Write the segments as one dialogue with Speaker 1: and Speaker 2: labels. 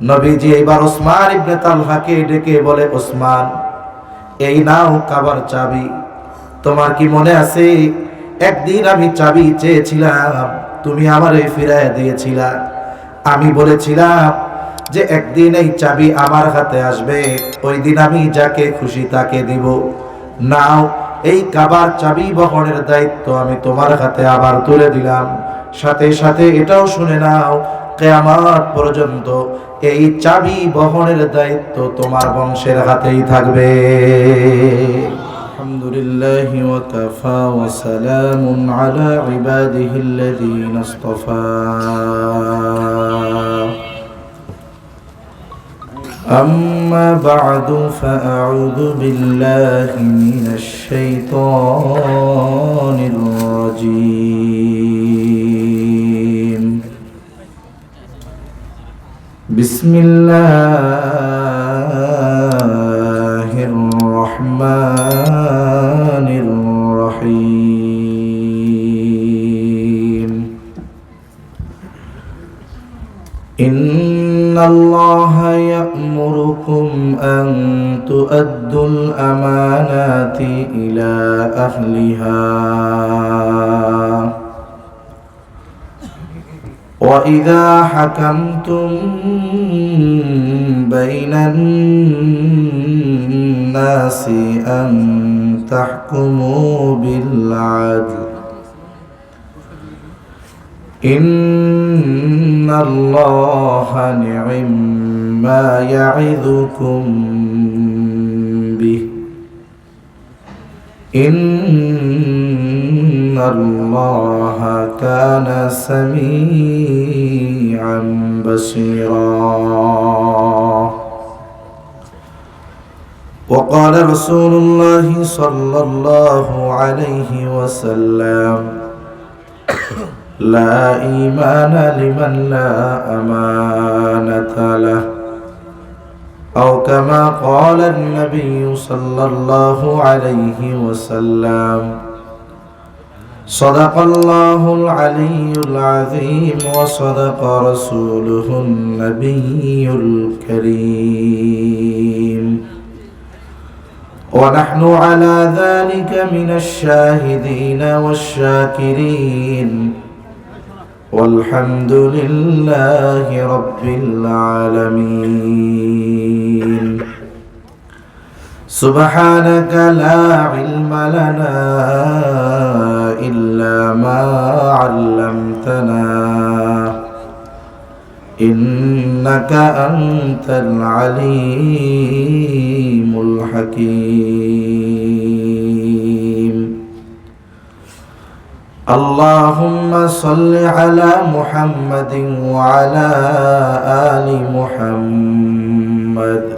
Speaker 1: নবীজি এইবার ওসমান ইবনে তালহাকে ডেকে বলে, ওসমান, এই নাও কাবার চাবি। তোমার কি মনে আছে, একদিন আমি চাবি চেয়েছিলাম, তুমি আমারে ফিরায় দিয়েছিলা। আমি বলেছিলাম যে একদিন এই চাবি আমার হাতে আসবে, ওই দিন আমি যাকে খুশি তাকে দিব। নাও, এই কাবার চাবি বহনের দায়িত্ব আমি তোমার হাতে আবার তুলে দিলাম। সাথে সাথে এটাও শুনে নাও, কেয়ামত পর্যন্ত এই চাবি বহনের দায়িত্ব তোমার বংশের হাতেই থাকবে الحمد لله وكفى وسلام على عباده الذين اصطفى أما بعد فأعوذ بالله من الشيطان الرجيم بسم الله الرحمن الرحيم. إن الله يأمركم أن تؤدوا الأمانات إلى أهلها. وإذا حكمتم بين الناس أن تحكموا بالعدل إن الله نعم ما يعظكم به إن الله كان سميعا بصيرا. وقال رسول الله صلى الله عليه وسلم لا إيمان لمن لا أمانة له. أو كما قال النبي صلى الله عليه وسلم صدق الله العلي العظيم وصدق رسوله النبي الكريم ونحن على ذلك من الشاهدين والشاكرين والحمد لله رب العالمين سبحانك لا علم لنا إلا ما علمتنا. إنك أنت العليم الحكيم. اللهم صل على محمد وعلى آل محمد.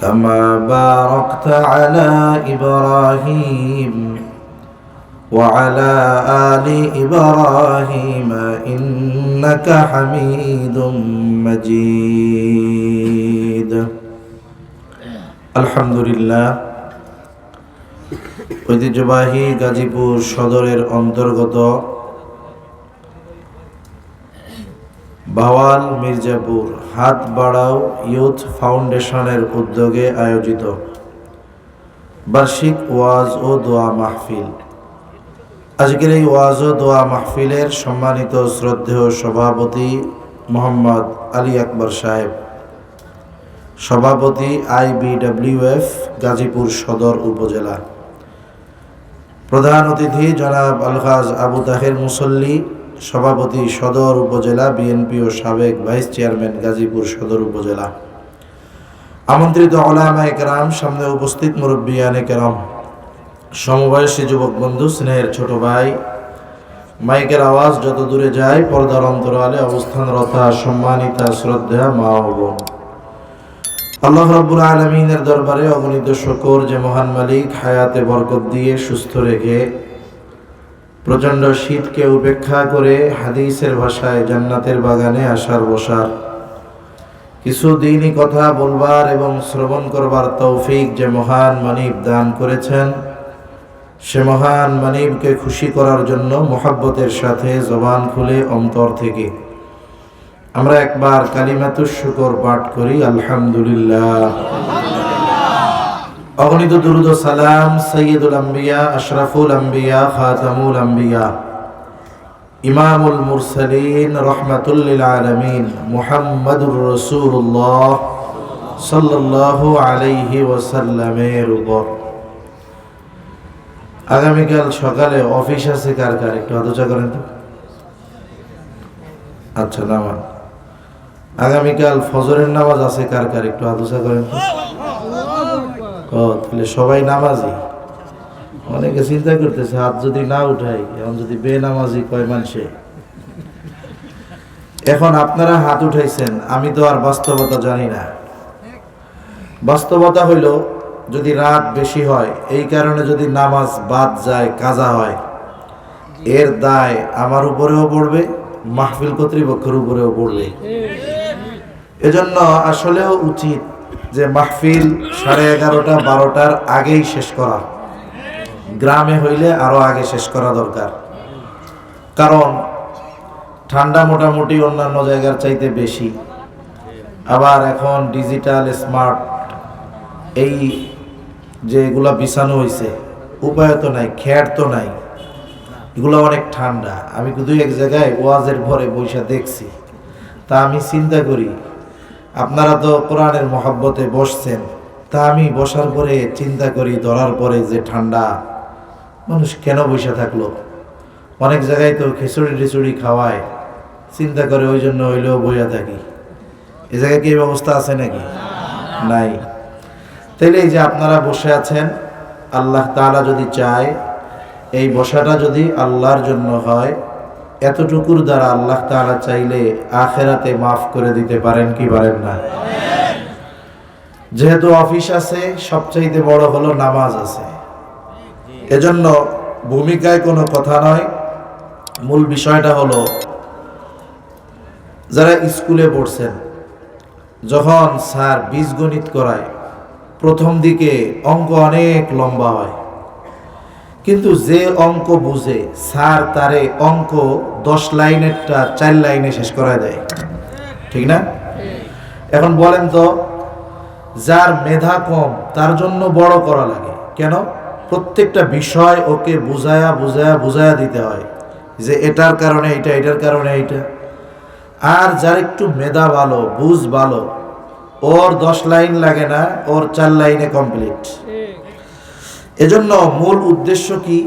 Speaker 1: كما باركت على إبراهيم وعلى آل إبراهيم إنك حميد مجيد الحمد لله ঐতিহ্যবাহী গাজীপুর সদরের অন্তর্গত বাওয়াল মির্জাপুর, হাত বাড়াও ইউথ ফাউন্ডেশনের উদ্যোগে আয়োজিত। বার্ষিক ওয়াজ ও দোয়া মাহফিল। আজকের এই ওয়াজ ও দোয়া মাহফিলের সম্মানিত শ্রদ্ধেয় সভাপতি মোহাম্মদ আলী আকবর সাহেব। সভাপতি আইবিডব্লিউএফ গাজীপুর সদর উপজেলা। প্রধান অতিথি জনাব আলহাজ আবু তাহের মুসল্লি সভাপতি সদর উপজেলা, বিএনপি ও সাবেক ভাইস চেয়ারম্যান গাজীপুর সদর উপজেলা। আমন্ত্রিত ওলামা একরাম, সামনে উপস্থিত মুরব্বিয়ান একরাম সমবয়সী যুবক বন্ধু, স্নেহের ছোট ভাই। মাইকের আওয়াজ যত দূরে যায়, পর্দার অন্তরালে অবস্থানরতা, সম্মানিতা, শ্রদ্ধা মা ও বোন। আল্লাহ রাব্বুল আলমিনের দরবারে অগণিত শকর যে মহান মালিক, হায়াতে বরকত দিয়ে সুস্থ রেখে প্রচণ্ড শীতকে উপেক্ষা করে হাদিসের ভাষায় জান্নাতের বাগানে আসার বসার। কিছু দিনই কথা বলবার এবং শ্রবণ করবার তৌফিক যে মহান মানিব দান করেছেন, সে মহান মানিবকে খুশি করার জন্য মোহাব্বতের সাথে জবান খুলে অন্তর থেকে। আমরা একবার কালিমাতুর শুকর পাঠ করি, আলহামদুলিল্লাহ। অগণিত দুরুদ সালাম সৈয়দুল আম্বিয়া, আশরাফুল আম্বিয়া, খাতামুল আম্বিয়া। ইমামুল মুরসালিন রহমাতুল্লিল আলমিন মুহাম্মাদুর রসুল্লাহ সাল্লাল্লাহু আলাইহি ওয়াসাল্লামের উপর। আগামীকাল সকালে অফিস আছে কার কার? একটু আলোচনা করেন তো। আচ্ছা নামান। আগামীকাল ফজরের নামাজ আছে কার কার? একটু আলোচনা করেন তো। ও, তাহলে সবাই নামাজি। অনেকে চিন্তা করতেছে, হাত যদি না উঠাই, এখন যদি বে নামাজি কয় মানুষে? এখন আপনারা হাত উঠাইছেন, আমি তো আর বাস্তবতা জানি না। বাস্তবতা হইল, যদি রাত বেশি হয়, এই কারণে যদি নামাজ বাদ যায়, কাজা হয়, এর দায় আমার উপরেও পড়বে, মাহফিল কর্তৃপক্ষের উপরেও পড়বে। এজন্য আসলেও উচিত যে মাহফিল সাড়ে এগারোটা, বারোটার আগেই শেষ করা। গ্রামে হইলে আরও আগে শেষ করা দরকার। কারণ ঠান্ডা মোটামুটি অন্যান্য জায়গার চাইতে বেশি। আবার এখন ডিজিটাল, স্মার্ট, এই যে এগুলা বিছানো হয়েছে উপায় তো নাই, খ্যার তো নাই। এগুলো অনেক ঠান্ডা। আমি কিন্তু এক জায়গায় ওয়াজের ভরে বৈশা দেখছি। তা আমি চিন্তা করি আপনারা তো কোরআনের মহাব্বতে বসছেন, তা আমি বসার পরে চিন্তা করি, ধরার পরে যে ঠান্ডা, মানুষ কেন বসে থাকল? অনেক জায়গায় তো খিচুড়ি টিচুড়ি খাওয়ায়, চিন্তা করে ওই জন্য হইলেও বইয়া থাকি। এ জায়গায় কি ব্যবস্থা আছে নাকি? নাই। তাইলে এই যে আপনারা বসে আছেন, আল্লাহ তাআলা যদি চায়, এই বসাটা যদি আল্লাহর জন্য হয় এতটুকুর দ্বারা আল্লাহ তাআলা চাইলে আখেরাতে মাফ করে দিতে পারেন কি পারেন না? যেহেতু অফিস আছে, সবচাইতে বড় হলো নামাজ আছে। এজন্য ভূমিকায় কোনো কথা নয়। মূল বিষয়টা হলো, যারা স্কুলে পড়ছেন, যখন স্যার বীজগণিত করায়, প্রথম দিকে অঙ্ক অনেক লম্বা হয়। কিন্তু যে অঙ্ক বুঝে, স্যার তারে অঙ্ক দশ লাইনেরটা চার লাইনে শেষ করা দেয়। ঠিক না? এখন বলেন তো, যার মেধা কম, তার জন্য বড় করা লাগে। কেন? প্রত্যেকটা বিষয় ওকে বুঝায়া বুঝায়া বুঝায়া দিতে হয় যে এটার কারণে এটা এটার কারণে এটা আর যার একটু মেধা ভালো, বুঝ ভালো, ওর দশ লাইন লাগে না, ওর চার লাইনে কমপ্লিট এজন্য মূল উদ্দেশ্য কি?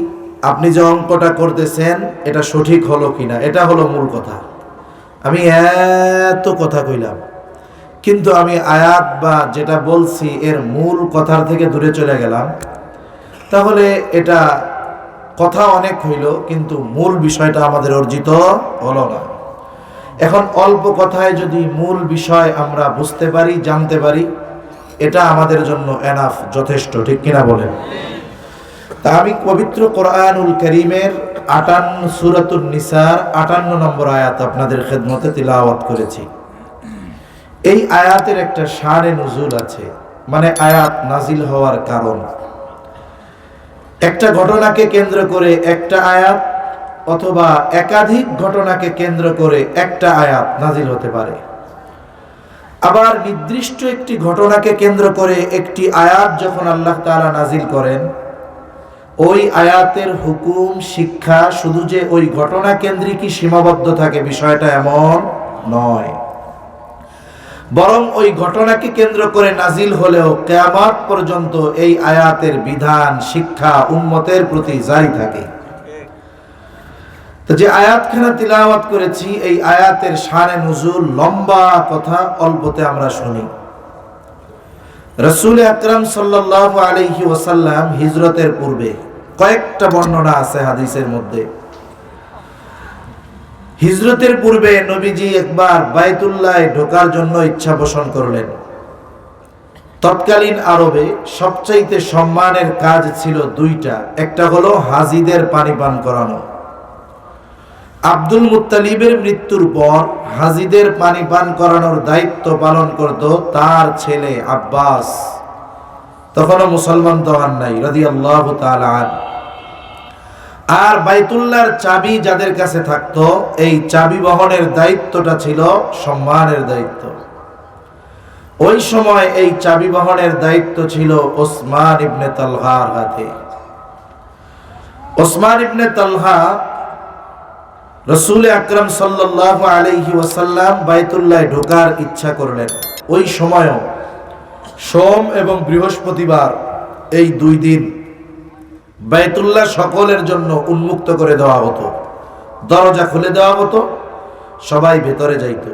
Speaker 1: আপনি যে অঙ্কটা করতেছেন, এটা সঠিক হলো কিনা? এটা হলো মূল কথা। আমি এত কথা কইলাম, কিন্তু আমি আয়াত বা যেটা বলছি, এর মূল কথার থেকে দূরে চলে গেলাম। তাহলে এটা কথা অনেক হইল, কিন্তু মূল বিষয়টা আমাদের অর্জিত হলো না। এখন অল্প কথায় যদি মূল বিষয় আমরা বুঝতে পারি, জানতে পারি এটা আমাদের জন্য এনাফ যথেষ্ট, ঠিক কিনা বলেন? তা আমি পবিত্র কোরআনুল করিমের আটান্ন সুরাতুল নিসার, আটান্ন নম্বর আয়াত আপনাদের খেদমতে তিলাওয়াত করেছি। এই আয়াতের একটা সারে নজুল আছে মানে আয়াত নাজিল হওয়ার কারণ। একটা ঘটনাকে কেন্দ্র করে একটা আয়াত, অথবা একাধিক ঘটনাকে কেন্দ্র করে একটা আয়াত নাজিল হতে পারে। আবার নির্দিষ্ট একটি ঘটনাকে কেন্দ্র করে একটি আয়াত যখন আল্লাহ তাআলা নাজিল করেন, ওই আয়াতের হুকুম, শিক্ষা শুধু যে ওই ঘটনা কেন্দ্রিকই সীমাবদ্ধ থাকে, বিষয়টা এমন নয়। বরং ওই ঘটনাকে কেন্দ্র করে নাজিল হলেও কেয়ামত পর্যন্ত এই আয়াতের বিধান, শিক্ষা উম্মতের প্রতি জারি থাকে। তো যে আয়াতখানা তিলাওয়াত করেছি, এই আয়াতের শানে নজুল লম্বা কথা অল্পতে আমরা শুনি। রসুল আকরাম সাল্লাহ আলহি ওসাল্লাম হিজরতের পূর্বে কয়েকটা বর্ণনা আছে হাদিসের মধ্যে। হিজরতের পূর্বে নবীজি একবার বাইতুল্লাহ ঢোকার জন্য ইচ্ছা পোষণ করলেন। তৎকালীন আরবে সবচাইতে সম্মানের কাজ ছিল দুইটা। একটা হলো হাজিদের পানি পান করানো। আব্দুল মুত্তালিবের মৃত্যুর পর হাজিদের পানি পান করানোর দায়িত্ব পালন করত তার ছেলে আব্বাস। তখনও মুসলমান তো হন নাই রাজি আল্লাহ আর বাইতুল্লাহর চাবি যাদের কাছে থাকতো, এই চাবি বহনের দায়িত্বটা ছিল সম্মানের দায়িত্ব। ওই সময় এই চাবি বহনের দায়িত্ব ছিল ওসমান ইবনে তালহার হাতে। ওসমান ইবনে তালহা রসুল আকরম সাল্লাহ আলহি ওয়াসাল্লাম বাইতুল্লাহ ঢোকার ইচ্ছা করলেন। ওই সময়ও সোম এবং বৃহস্পতিবার এই দুই দিন বাইতুল্লাহ সকলের জন্য উন্মুক্ত করে দেওয়া হতো। দরজা খুলে দেওয়া হতো, সবাই ভেতরে যাইত।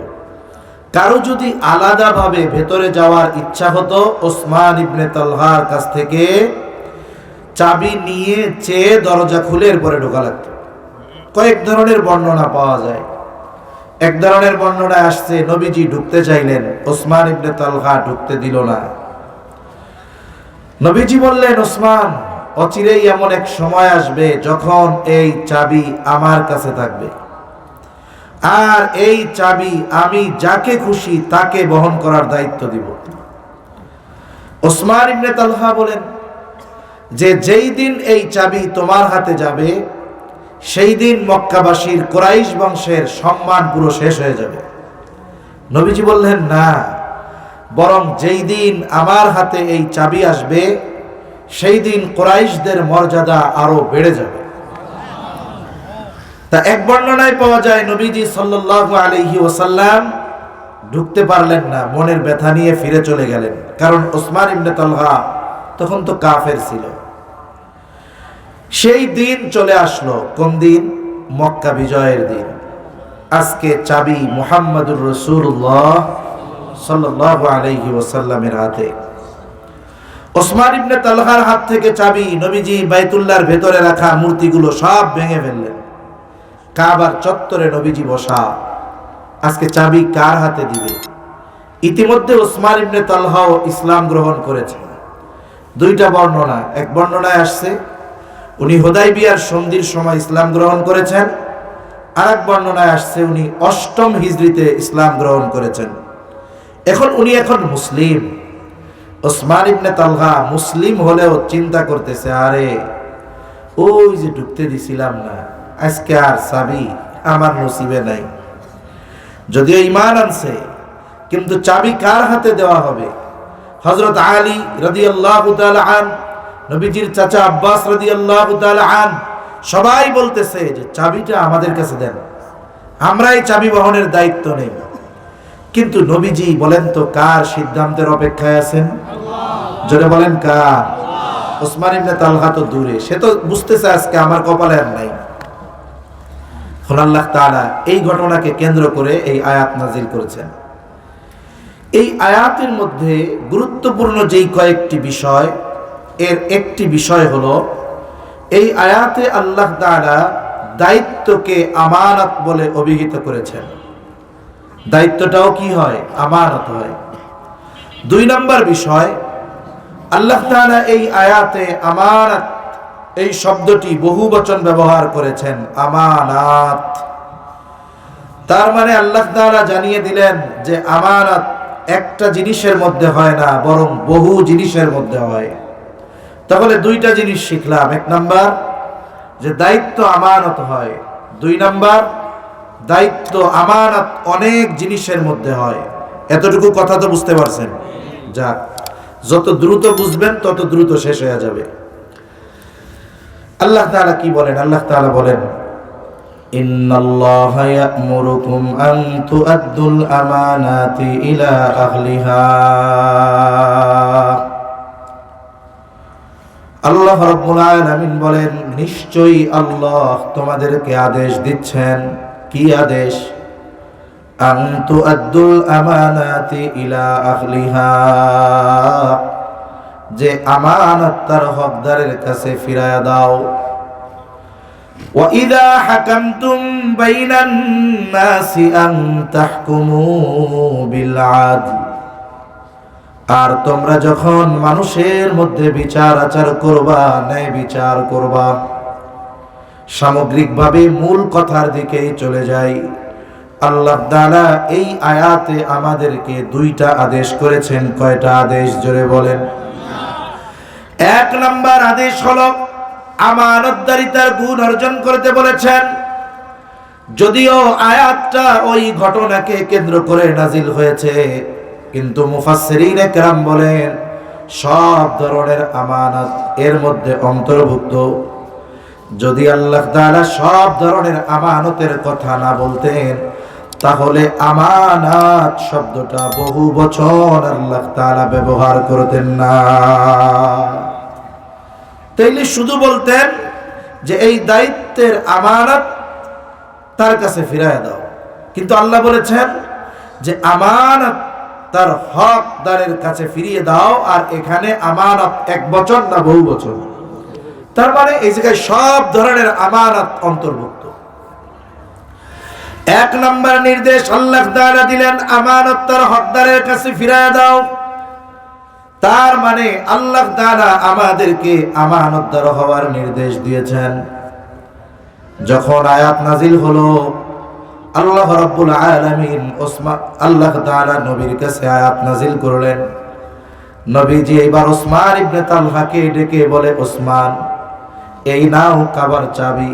Speaker 1: কারও যদি আলাদাভাবে ভেতরে যাওয়ার ইচ্ছা হতো, ওসমান ইবনে তালহার কাছ থেকে চাবি নিয়ে চেয়ে দরজা খুলে এরপরে ঢোকা লাগতো। কয়েক ধরনের বর্ণনা পাওয়া যায়। এক ধরনের বর্ণনা আসছে, নবীজি ঢুকতে চাইলেন, ওসমান ইবনে তালহা ঢুকতে দিল না। নবীজি বললেন, ওসমান, অচিরেই এমন এক সময় আসবে যখন এই চাবি আমার কাছে থাকবে। আর এই চাবি আমি যাকে খুশি তাকে বহন করার দায়িত্ব দিব। ওসমান ইবনে তালহা বলেন, যে যেই দিন এই চাবি তোমার হাতে যাবে সেই দিন মক্কাবাসীর কোরাইশ বংশের সম্মান পুরো শেষ হয়ে যাবে। নবীজি বললেন, না, বরং যেই দিন আমার হাতে এই চাবি আসবে, সেই দিন কোরাইশদের মর্যাদা আরও বেড়ে যাবে। তা এক বর্ণনায় পাওয়া যায়, নবীজি সাল্লাহ আলহি ওসাল্লাম ঢুকতে পারলেন না, মনের ব্যথা নিয়ে ফিরে চলে গেলেন। কারণ ওসমান ইবনে তালহা তখন তো কাফের ছিল। সেই দিন চলে আসলো। কোন দিন? মক্কা বিজয়ের দিন। আজকে চাবি মুহাম্মদুর রসুল্লাহ সাল্লাহ আলহি ওসাল্লামের হাতে। ওসমান ইবনে তালহার হাত থেকে চাবি নবীজি বাইতুল্লাহর ভেতরে রাখা মূর্তিগুলো সব ভেঙে ফেললেন। কাবার চত্বরে নবীজি বসা। আজকে চাবি কার হাতে দিবে? ইতিমধ্যে ওসমান ইবনে তালহাও ইসলাম গ্রহণ করেছে। দুইটা বর্ণনা। এক বর্ণনায় আসছে উনি হোদাই বিয়ার সন্ধির সময় ইসলাম গ্রহণ করেছেন। আর এক বর্ণনায় আসছে, উনি অষ্টম হিজড়িতে ইসলাম গ্রহণ করেছেন। এখন উনি এখন মুসলিম। ওসমান ইবনে তালহা মুসলিম হলেও চিন্তা করতেছে, আরে ওই যে ঢুকতে দিছিলাম না, আজকে আর চাবি আমার নসিবে নাই। যদিও ইমান আনছে, কিন্তু চাবি কার হাতে দেওয়া হবে? হজরত আলী রদি আল্লাহ আন নবীজির চাচা আব্বাস রদি আল্লাহ আন, সবাই বলতেছে যে চাবিটা আমাদের কাছে দেন। আমরা এই চাবি বহনের দায়িত্ব নেই। কিন্তু নবীজি বলেন তো, কার সিদ্ধান্তের অপেক্ষায় আছেন? জোরে বলেন কার? ওসমান ইবনে তালহা তো দূরে, সে তো বুঝতেছে আজকে আমার কপালে আর নাই। আল্লাহ তাআলা এই ঘটনাকে কেন্দ্র করে এই আয়াত নাজিল করেছেন। এই আয়াতের মধ্যে গুরুত্বপূর্ণ যেই কয়েকটি বিষয় এর একটি বিষয় হলো, এই আয়াতে আল্লাহ তাআলা দায়িত্বকে আমানত বলে অভিহিত করেছেন। দায়িত্বটাও কি হয়? আমানত হয়। দুই নম্বর বিষয়, আল্লাহ তাআলা এই আয়াতে আমানত, এই শব্দটি বহু বচন ব্যবহার করেছেন, আমানাত। তার মানে আল্লাহ তাআলা জানিয়ে দিলেন যে, আমানত একটা জিনিসের মধ্যে হয় না, বরং বহু জিনিসের মধ্যে হয়। তাহলে দুইটা জিনিস শিখলাম। এক নাম্বার, যে দায়িত্ব আমানত হয়। দুই নাম্বার, দায়িত্ব আমানত অনেক জিনিসের মধ্যে হয়। এতটুকু কথা তো বুঝতে পারছেন? যাক, যত দ্রুত বুঝবেন, তত দ্রুত শেষ হয়ে যাবে। আল্লাহ তাআলা কি বলেন? আল্লাহ তাআলা বলেন, ইন্নাল্লাহা ইয়া'মুরুকুম আন তু'আদ্দুল আমানাতি ইলা আহলিহা। আল্লাহ রাব্বুল আলামিন বলেন নিশ্চয়ই আল্লাহ তোমাদেরকে আদেশ দিচ্ছেন কি আদেশ আন তু'আদ্দুল আমানাতি ইলা আহলিহা যে আমানত তার হকদারের কাছে ফিরায়া দাও وإذا حكمتم بين الناس أن تحكموا بالعدل আর তোমরা যখন মানুষের মধ্যে বিচার আচার করবা, ন্যায় বিচার করবা, সামগ্রিকভাবে মূল কথার দিকেই চলে যাই। আল্লাহ তাআলা এই আয়াতে আমাদেরকে দুইটা আদেশ করেছেন। কয়টা আদেশ? জোরে বলেন। এক নাম্বার আদেশ হল, আমানতদারিতার গুণ অর্জন করতে বলেছেন। যদিও আয়াতটা ওই ঘটনাকে কেন্দ্র করে নাজিল হয়েছে কিন্তু মুফাসসিরিন একরাম বলেন, সব ধরনের আমানত এর মধ্যে অন্তর্ভুক্ত। যদি আল্লাহ তাআলা সব ধরনের আমানতের কথা না বলতেন, তাহলে আমানাত শব্দটা বহু বছর আল্লাহ তাআলা ব্যবহার করতেন না। তাইলে শুধু বলতেন যে এই দায়িত্বের আমানত তার কাছে ফিরায় দাও। কিন্তু আল্লাহ বলেছেন যে আমানত তার হকদারের কাছে ফিরিয়ে দাও, আর এখানে আমানত এক বছর না বহু বছর। তার মানে এই জায়গায় সব ধরনের আমানত অন্তর্ভুক্ত। এক নম্বর নির্দেশ আল্লাহ তাআলা দিলেন, আমানত তার হকদারের কাছে ফিরায় দাও। তার মানে আল্লাহ তাআলা আমাদেরকে আমানতদার হওয়ার নির্দেশ দিয়েছেন। যখন আয়াত নাজিল হলো আল্লাহ রাব্বুল আলামিন ওসমান, আল্লাহ তাআলা নবীর কাছে আয়াত নাজিল করলেন। নবীজি এবার ওসমান ইবনে তালহাকে ডেকে বলে, ওসমান, এই নাও কাবার চাবি।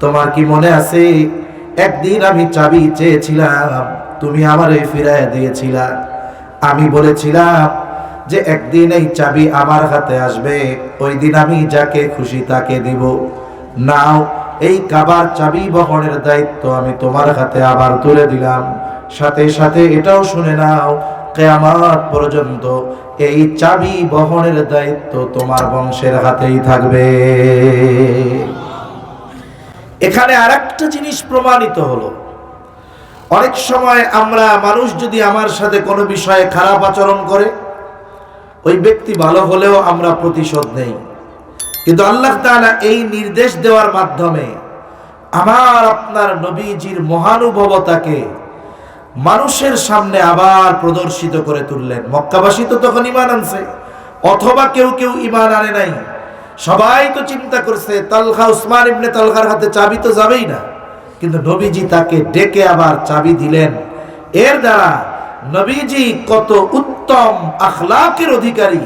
Speaker 1: তোমার কি মনে আছে, একদিন আমি চাবি চেয়েছিলাম, তুমি আমারে ফিরাইয়া দিয়েছিলা। আমি বলেছিলাম যে একদিন এই চাবি আমার হাতে আসবে, ওই দিন আমি যাকে খুশি তাকে দিব। নাও এই কাবার চাবি বহনের দায়িত্ব আমি তোমার হাতে আবার তুলে দিলাম। সাথে সাথে এটাও শুনে নাও, কেয়ামত পর্যন্ত এই চাবি বহনের দায়িত্ব তোমার বংশের হাতেই থাকবে। এখানে আর একটা জিনিস প্রমাণিত হলো। অনেক সময় আমরা মানুষ যদি আমার সাথে কোনো বিষয়ে খারাপ আচরণ করে, ওই ব্যক্তি ভালো হলেও আমরা প্রতিশোধ নেই। কিন্তু আল্লাহ তাআলা এই নির্দেশ দেওয়ার মাধ্যমে আমার আপনার নবীজির মহানুভবতাকে মানুষের সামনে আবার প্রদর্শিত করে তুললেন। মক্কাবাসী তো তখন ইমান আনছে, অথবা কেউ কেউ ইমান আনে নাই। সবাই তো চিন্তা করছে তালখা উসমান ইবনে তালখার হাতে চাবি তো যাবেই না। কিন্তু নবীজি তাকে ডেকে আবার চাবি দিলেন। এর দ্বারা নবীজি কত উত্তম আখলাকের অধিকারী,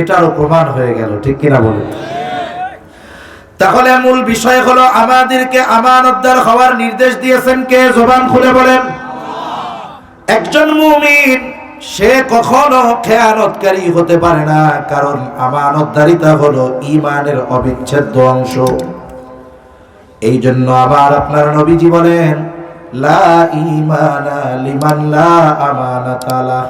Speaker 1: এটারও প্রমাণ হয়ে গেল। ঠিক কিনা বলুন? তাহলে মূল বিষয় হলো আমাদেরকে আমানতদার হওয়ার নির্দেশ দিয়েছেন কে? জবান খুলে বলেন। একজন মুমিন, সে কখনো খেয়ানতকারী হতে পারে না, কারণ আমানতদারিতা হলো ইমানের অবিচ্ছেদ্য অংশ। এই জন্য আবার আপনার নবীজি বলেন, লা ইমানা লিমান লা আমানাতালা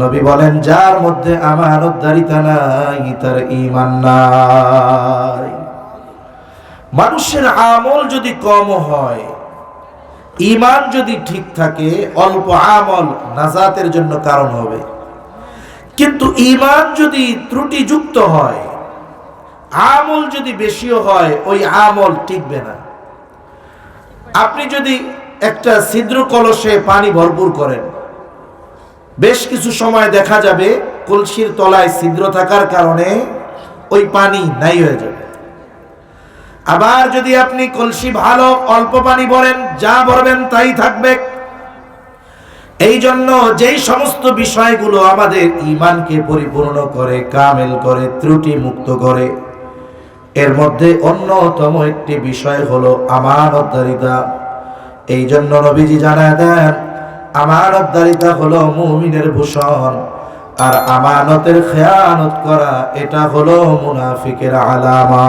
Speaker 1: নবী বলেন, যার মধ্যে আমানতদারিতা নাই, তার ইমান নাই। মানুষের আমল যদি কম হয় ইমান যদি ঠিক থাকে, অল্প আমল নাজাতের জন্য কারণ হবে। কিন্তু ইমান যদি ত্রুটিযুক্ত হয়, আমল যদি বেশিও হয়, ওই আমল টিকবে না। আপনি যদি একটা ছিদ্র কলসে পানি ভরপুর করেন, বেশ কিছু সময় দেখা যাবে কলসির তলায় ছিদ্র থাকার কারণে ওই পানি নাই হয়ে যাবে। আবার যদি আপনি কলসি ভালো, অল্প পানি বলেন যা ভরবেন তাই থাকবে। এই জন্য যেই সমস্ত বিষয়গুলো আমাদের ইমানকে পরিপূর্ণ করে, কামেল করে ত্রুটি মুক্ত করে, এর মধ্যে অন্যতম একটি বিষয় হলো আমানতদারিতা। এই জন্য নবীজি জানায় দেন, আমানতদারিতা হলো মুমিনের ভূষণ, আর আমানতের খেয়ানত করা, এটা হলো মুনাফিকের আলামা